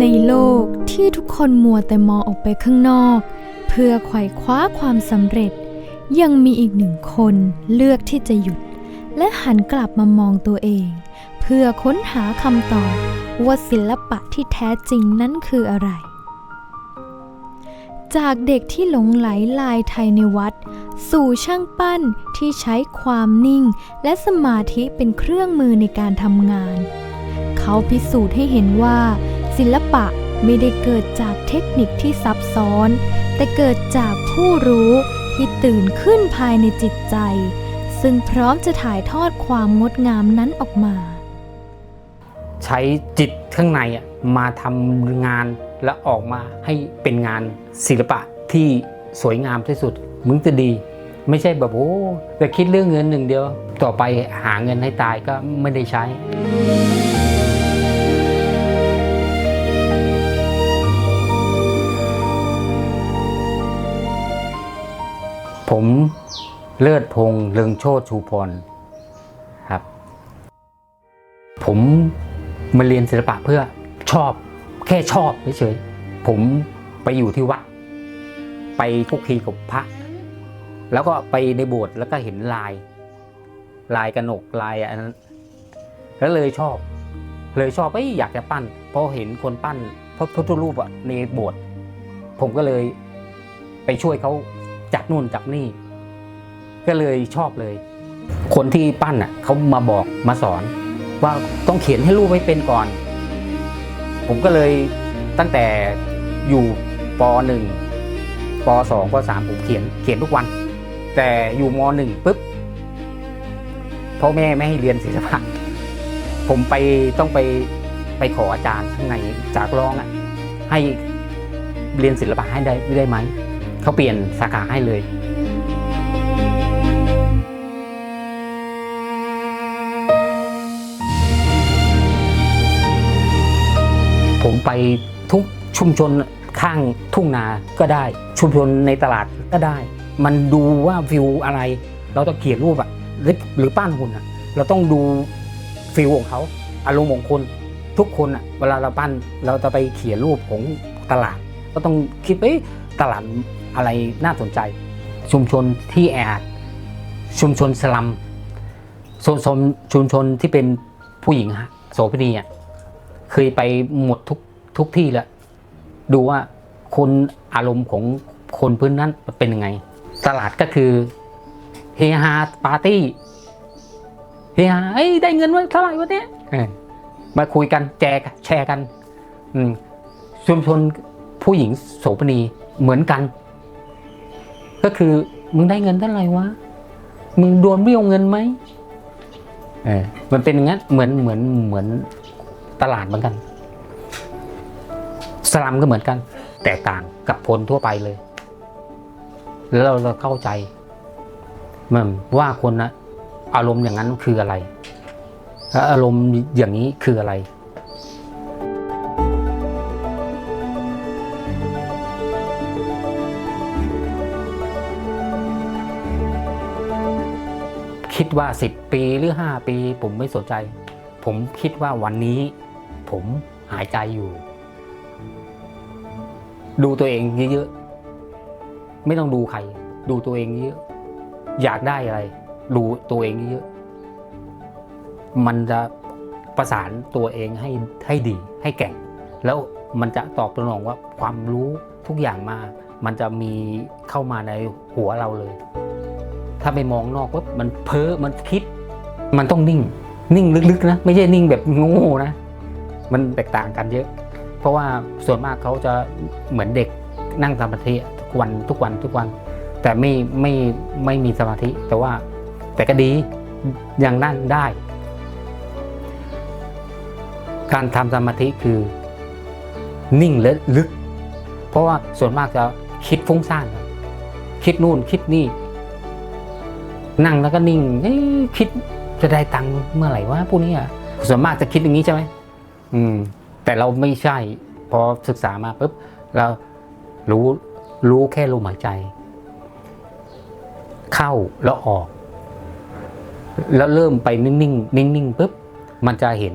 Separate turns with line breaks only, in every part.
ในโลกที่ทุกคนมัวแต่มองออกไปข้างนอก เพื่อไขว่คว้าความสำเร็จ ยังมีอีกหนึ่งคนเลือกที่จะหยุด และหันกลับมามองตัวเอง เพื่อค้นหาคำตอบว่าศิลปะที่แท้จริงนั้นคืออะไร จากเด็กที่หลงไหลลายไทยในวัด สู่ช่างปั้นที่ใช้ความนิ่ง และสมาธิเป็นเครื่องมือในการทำงาน เขาพิสูจน์ให้เห็นว่า ศิลปะไม่ได้เกิดจากเทคนิคที่ซับซ้อน แต่เกิดจากผู้รู้ที่ตื่นขึ้นภายในจิตใจ ซึ่งพร้อมจะถ่ายทอดความงดงามนั้นออกมา
ใช้จิตข้างในมาทำงานและออกมาให้เป็นงานศิลปะที่สวยงามที่สุดมึงจะดี ไม่ใช่แบบโอ้แต่คิดเรื่องเงินหนึ่งเดียว ต่อไปหาเงินให้ตายก็ไม่ได้ใช้ เลิศพงษ์เลืองโชติชูพรครับ ผมมาเรียนศิลปะเพื่อชอบ แค่ชอบเฉยๆผมไปอยู่ที่วัด ไปคุกคีกับพระ แล้วก็ไปในโบสถ์แล้วก็เห็นลาย ลายกระหนกลายอันนั้น แล้วเลยชอบ เลยชอบเอ้ยอยากจะปั้นพราะเห็นคนปั้นพระพุทธรูปอะในโบสถ์ผมก็เลยไปช่วยเขาจับนู่นจับนี่ ก็เลยชอบเลย คนที่ปั้นอะเขามาบอกมาสอน ว่าต้องเขียนให้รูปไว้เป็นก่อน ผมก็เลยตั้งแต่อยู่ป .1 ป .2 ป .3 ผมเขียนเขียนทุกวัน แต่อยู่ม .1 ปุ๊บพ่อแม่ไม่ให้เรียนศิลปะผมไปต้องไปไปขออาจารย์ข้างในจากร้องอะให้เรียนศิลปะให้ได้ได้ไหมเขาเปลี่ยนสาขาให้เลย ไปทุกชุมชนข้างทุ่งนาก็ได้ ชุมชนในตลาดก็ได้ มันดูว่าฟิลอะไร เราต้องเขียนรูปอะหรือหรือปั้นหุ่นอะเราต้องดูฟิลของเขาอารมณ์ของคนทุกคนอะเวลาเราปั้นเราจะไปเขียนรูปของตลาด ก็ต้องคิดเอ้ตลาดอะไรน่าสนใจ ชุมชนที่แออัดชุมชนสลัมโซนโซนชุมชนที่เป็นผู้หญิงฮะโสเภณีอะเคยไปหมดทุก ทุกที่แล้วดูว่าคนอารมณ์ของคนพื้นนั้นเป็นยังไง ตลาดก็คือเฮฮาปาร์ตี้เฮฮาเอ้ยได้เงินไว้เท่าไหร่วะเนี่ยเออมาคุยกันแจกแชร์กัน อืมชุมชนผู้หญิงโสเภณีเหมือนกัน ก็คือมึงได้เงินเท่าไหร่วะมึงโดนเบี้ยวเงินไหมเออมันเป็นอย่างนั้นเหมือนเหมือนเหมือนตลาดเหมือนกัน สลัมก็เหมือนกัน แตกต่างกับคนทั่วไปเลย แล้วเราเข้าใจมันว่าคนนะอารมณ์อย่างนั้นคืออะไรแล้วอารมณ์อย่างนี้คืออะไรคิดว่า 10 ปีหรือ 5 ปี ผมไม่สนใจ ผมคิดว่าวันนี้ ผมหายใจอยู่ ดูตัวเองเยอะๆ ไม่ต้องดูใคร ดูตัวเองเยอะ อยากได้อะไร ดูตัวเองเยอะ มันจะประสานตัวเองให้ให้ดี ให้แก่ง แล้วมันจะตอบสนองว่าความรู้ทุกอย่างมา มันจะมีเข้ามาในหัวเราเลย ถ้าไปมองนอกปุ๊บมันเพ้อ มันคิด มันต้องนิ่ง นิ่งลึกๆนะ ไม่ใช่นิ่งแบบโง่นะ มันแตกต่างกันเยอะ เพราะว่าส่วนมากเขาจะเหมือนเด็กนั่งสมาธิทุกวันทุกวันทุกวัน แต่ไม่ไม่ไม่มีสมาธิ แต่ว่าแต่ก็ดีอย่างนั่นได้ การทำสมาธิคือนิ่งและลึก เพราะว่าส่วนมากจะคิดฟุ้งซ่านคิดนู่นคิดนี่ นั่งแล้วก็นิ่งคิดจะได้ตังค์เมื่อไหร่วะพวกนี้อะส่วนมากจะคิดอย่างนี้ใช่ไหมอืม แต่เราไม่ใช่ พอศึกษามาปุ๊บเรารู้รู้แค่ลมหายใจ เข้าแล้วออก แล้วเริ่มไปนิ่งๆนิ่งๆปุ๊บมันจะเห็น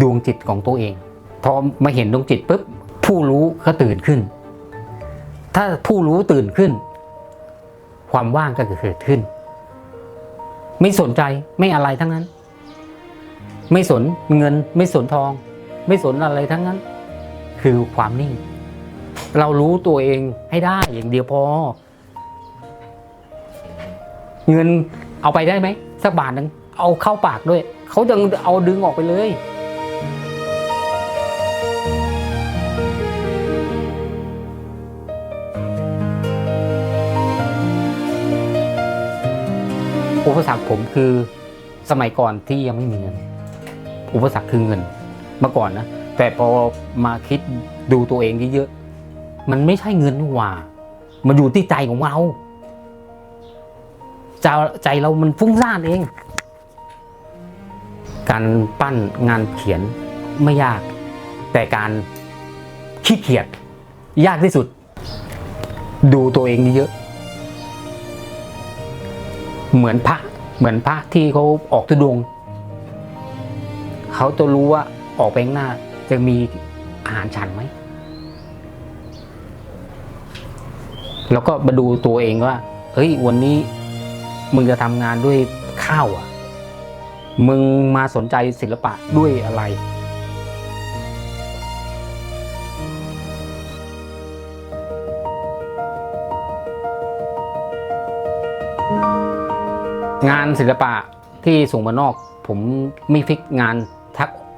ดวงจิตของตัวเองพพอมาเห็นดวงจิตปุ๊บผู้รู้ก็ตื่นขึ้น ถ้าผู้รู้ตื่นขึ้น ความว่างก็เกิดขึ้น ไม่สนใจไม่อะไรทั้งนั้น ไม่สนเงินไม่สนทอง ไม่สนอะไรทั้งนั้น คือความนิ่ง เรารู้ตัวเองให้ได้อย่างเดียวพอ เงินเอาไปได้ไหมสักบาทหนึ่งเอาเข้าปากด้วย เขายังเอาดึงออกไปเลยอุปสรรคผมคือสมัยก่อนที่ยังไม่มีเงิน อุปสรรคคือเงิน เมื่อก่อนนะ แต่พอมาคิดดูตัวเองเยอะๆมันไม่ใช่เงินนี่หว่า มันอยู่ที่ใจของเราใจใจเรามันฟุ้งซ่านเอง การปั้นงานเขียนไม่ยาก แต่การขี้เกียจยากที่สุด ดูตัวเองเยอะเหมือนพระเหมือนพระที่เขาออกทุดงเขาจะรู้ว่า ออกไปข้างหน้า จะมีอาหารฉันไหม แล้วก็มาดูตัวเองว่า เฮ้ย วันนี้มึงจะทำงานด้วยข้าวอะ มึงมาสนใจศิลปะด้วยอะไรงานศิลปะที่ส่งมานอก ผมไม่ฟิกงาน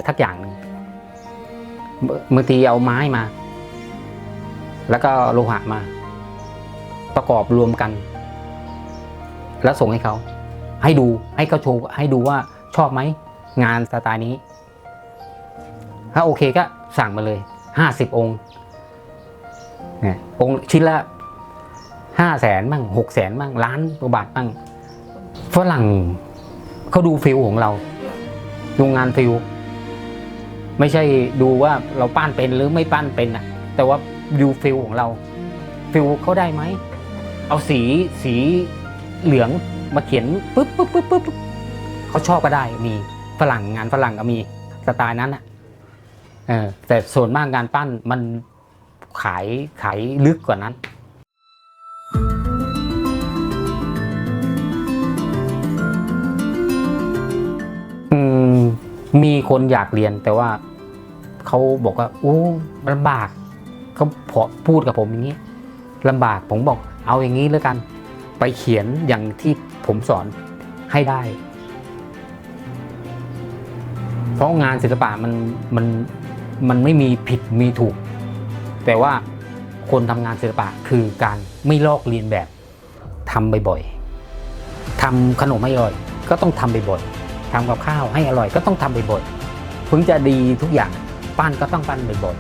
ทักอย่างหนึ่งบางทีเอาไม้มา แล้วก็โลหะมา ประกอบรวมกัน แล้วส่งให้เขา ให้ดูให้เขาโชว์ให้ดูว่าชอบไหม งานสไตล์นี้ ถ้าโอเคก็สั่งมาเลยห้าสิบองค์เนี่ยองค์ชิ้นละห้าแสนบ้างหกแสนบ้างล้านกว่าบาทบ้างฝรั่งเขาดูฟิลของเราดูงานฟิล ไม่ใช่ดูว่าเราปั้นเป็นหรือไม่ปั้นเป็นนะแต่ว่าดูฟิลของเรา ฟิลเขาได้ไหม เอาสีสีเหลืองมาเขียนปุ๊บปุ๊บปุ๊บปุ๊บเขาชอบก็ได้มีฝรั่งงานฝรั่งก็มีสไตล์นั้นอะแต่ส่วนมากงานปั้นมันขายขายลึกกว่านั้น มีคนอยากเรียนแต่ว่าเขาบอกว่าโอ้ลำบากเขาพอพูดกับผมอย่างนี้ลำบากผมบอกเอาอย่างนี้แล้วกัน ไปเขียนอย่างที่ผมสอนให้ได้ เพราะงานศิลปะมันมันมันไม่มีผิดมีถูก แต่ว่าคนทำงานศิลปะคือการไม่ลอกเลียนแบบทำบ่อยๆทำขนมให้อร่อย ก็ต้องทำบ่อยๆ ทำกับข้าวให้อร่อยก็ต้องทำบ่อยๆถึงจะดีทุกอย่างปั้นก็ต้องปั้นบ่อย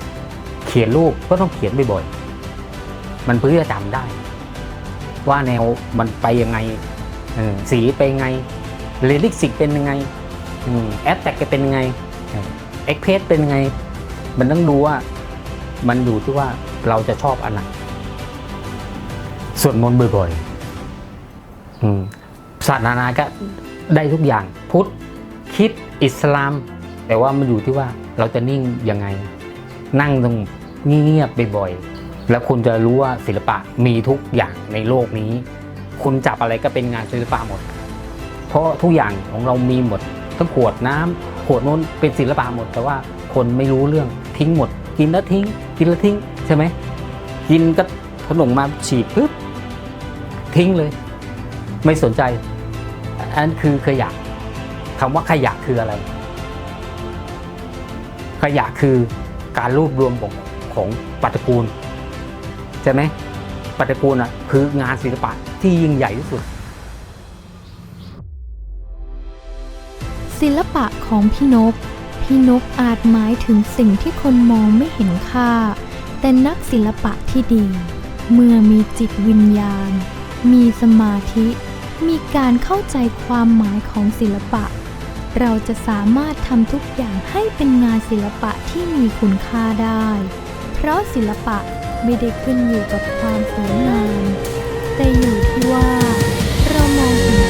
ๆเขียนรูปก็ต้องเขียนบ่อยๆมันเพื่อจำได้ ว่าแนวมันไปยังไงสีเป็นยังไงเรลิกสิกเป็นยังไงแอดแทกเป็นยังไงเอ็กเพสเป็นยังไง มันต้องดูว่ามันอยู่ที่ว่าเราจะชอบอันไหนสวดมนต์บ่อยๆศาสนาก็ ได้ทุกอย่างพุทธคิดอิสลาม แต่ว่ามันอยู่ที่ว่าเราจะนิ่งยังไง นั่งตรงเงียบๆบ่อยๆแล้วคุณจะรู้ว่าศิลปะมีทุกอย่างในโลกนี้ คุณจับอะไรก็เป็นงานศิลปะหมด เพราะทุกอย่างของเรามีหมดทั้งขวดน้ำขวดนู้นเป็นศิลปะหมด แต่ว่าคนไม่รู้เรื่องทิ้งหมด กินแล้วทิ้ง กินแล้วทิ้งใช่ไหมกินก็ขนมมาฉีดปุ๊บทิ้งเลย ไม่สนใจ อันคือขยะคำว่าขยะคืออะไร ขยะคือการรวบรวมของของปัตกูลใช่ไหมปัตกูลอะคืองานศิลปะที่ยิ่งใหญ่ที่สุด
ศิลปะของพี่นกพี่นกอาจหมายถึงสิ่งที่คนมองไม่เห็นค่า แต่นักศิลปะที่ดี เมื่อมีจิตวิญญาณ มีสมาธิ มีการเข้าใจความหมายของศิลปะ เราจะสามารถทำทุกอย่างให้เป็นงานศิลปะที่มีคุณค่าได้ เพราะศิลปะไม่ได้ขึ้นอยู่กับความสวยงามแต่อยู่ที่ว่า เรามองเห็น